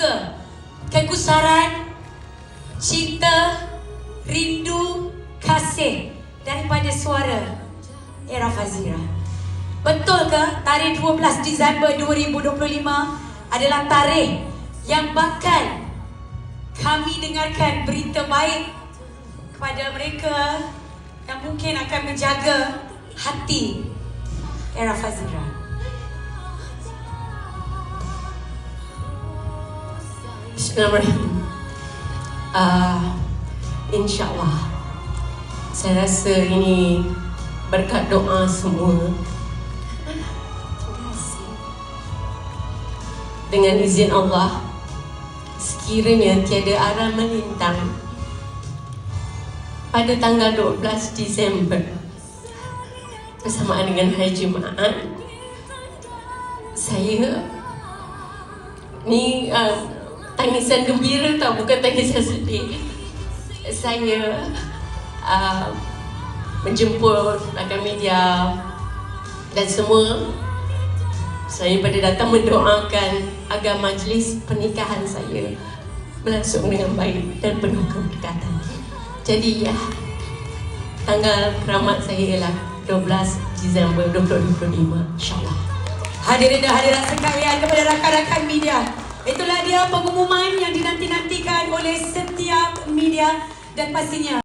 juga kegusaran, cinta, rindu, kasih daripada suara Era Fazira. Betul ke tarikh 12 Disember 2025 adalah tarikh yang bakal kami dengarkan berita baik kepada mereka yang mungkin akan menjaga hati Era Fazira. Bismillahirrahmanirrahim. Uh, InsyaAllah Saya rasa ini berkat doa semua Dengan izin Allah Sekiranya tiada arah melintang Pada tanggal 12 Disember Bersamaan dengan Hari Jumaat Saya Ni uh, tangisan gembira tau bukan tangisan sedih. Saya uh, menjemput rakan media dan semua. Saya pada datang mendoakan agar majlis pernikahan saya berlangsung dengan baik dan penuh keberkatan. Jadi ya tanggal keramat saya ialah 12 Disember 2025 insyaAllah. Hadirin dan hadirat sekalian kepada rakan-rakan media. Itulah dia pengumuman yang dinanti-nantikan oleh setiap media dan pastinya